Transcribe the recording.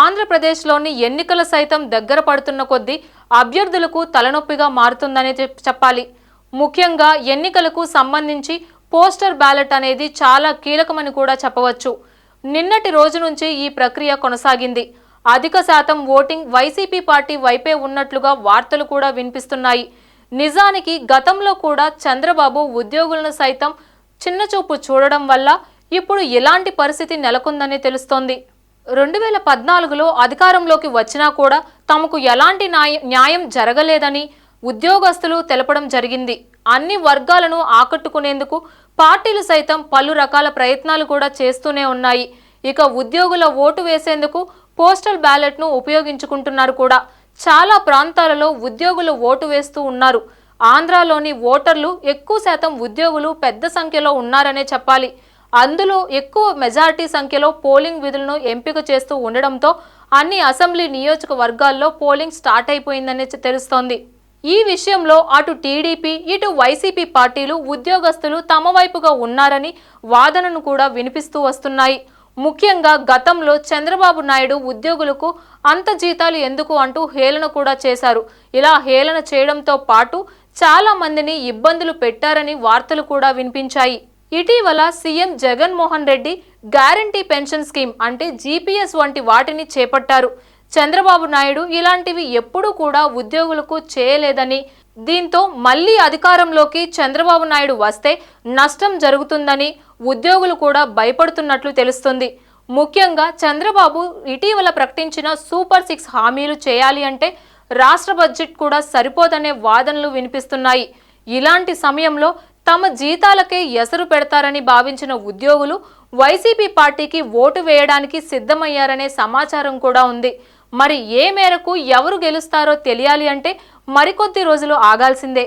ఆంధ్రప్రదేశ్లోని ఎన్నికల సైతం దగ్గర పడుతున్న కొద్దీ అభ్యర్థులకు తలనొప్పిగా మారుతుందనే చెప్పాలి. ముఖ్యంగా ఎన్నికలకు సంబంధించి పోస్టర్ బ్యాలెట్ అనేది చాలా కీలకమని కూడా చెప్పవచ్చు. నిన్నటి రోజు నుంచి ఈ ప్రక్రియ కొనసాగింది. అధిక శాతం ఓటింగ్ వైసీపీ పార్టీ వైపే ఉన్నట్లుగా వార్తలు కూడా వినిపిస్తున్నాయి. నిజానికి గతంలో కూడా చంద్రబాబు ఉద్యోగులను సైతం చిన్నచూపు చూడడం వల్ల ఇప్పుడు ఎలాంటి పరిస్థితి నెలకొందని తెలుస్తోంది. రెండు వేల పద్నాలుగులో అధికారంలోకి వచ్చినా కూడా తమకు ఎలాంటి న్యాయం జరగలేదని ఉద్యోగస్తులు తెలపడం జరిగింది. అన్ని వర్గాలను ఆకట్టుకునేందుకు పార్టీలు సైతం పలు రకాల ప్రయత్నాలు కూడా చేస్తూనే ఉన్నాయి. ఇక ఉద్యోగుల ఓటు వేసేందుకు పోస్టల్ బ్యాలెట్ను ఉపయోగించుకుంటున్నారు కూడా. చాలా ప్రాంతాలలో ఉద్యోగులు ఓటు వేస్తూ ఉన్నారు. ఆంధ్రాలోని ఓటర్లు ఎక్కువ శాతం ఉద్యోగులు పెద్ద సంఖ్యలో ఉన్నారనే చెప్పాలి. అందులో ఎక్కువ మెజారిటీ సంఖ్యలో పోలింగ్ విధులను ఎంపిక చేస్తూ ఉండడంతో అన్ని అసెంబ్లీ నియోజకవర్గాల్లో పోలింగ్ స్టార్ట్ అయిపోయిందని తెలుస్తోంది. ఈ విషయంలో అటు టీడీపీ ఇటు వైసీపీ పార్టీలు ఉద్యోగస్తులు తమ వైపుగా ఉన్నారని వాదనను కూడా వినిపిస్తూ వస్తున్నాయి. ముఖ్యంగా గతంలో చంద్రబాబు నాయుడు ఉద్యోగులకు అంత జీతాలు ఎందుకు అంటూ హేళన కూడా చేశారు. ఇలా హేళన చేయడంతో పాటు చాలా మందిని ఇబ్బందులు పెట్టారని వార్తలు కూడా వినిపించాయి. ఇటీవల CM Jaganmohan Reddy guarantee pension scheme అంటే జీపీఎస్ వంటి వాటిని చేపట్టారు. చంద్రబాబు నాయుడు ఇలాంటివి ఎప్పుడూ కూడా ఉద్యోగులకు చేయలేదని దీంతో మళ్ళీ అధికారంలోకి చంద్రబాబు నాయుడు వస్తే నష్టం జరుగుతుందని ఉద్యోగులు కూడా భయపడుతున్నట్లు తెలుస్తుంది. ముఖ్యంగా చంద్రబాబు ఇటీవల ప్రకటించిన సూపర్ సిక్స్ హామీలు చేయాలి అంటే రాష్ట్ర బడ్జెట్ కూడా సరిపోదనే వాదనలు వినిపిస్తున్నాయి. ఇలాంటి సమయంలో తమ జీతాలకే ఎసరు పెడతారని భావించిన ఉద్యోగులు వైసీపీ పార్టీకి ఓటు వేయడానికి సిద్ధమయ్యారనే సమాచారం కూడా ఉంది. మరి ఏ మేరకు ఎవరు గెలుస్తారో తెలియాలి అంటే మరికొద్ది రోజులు ఆగాల్సిందే.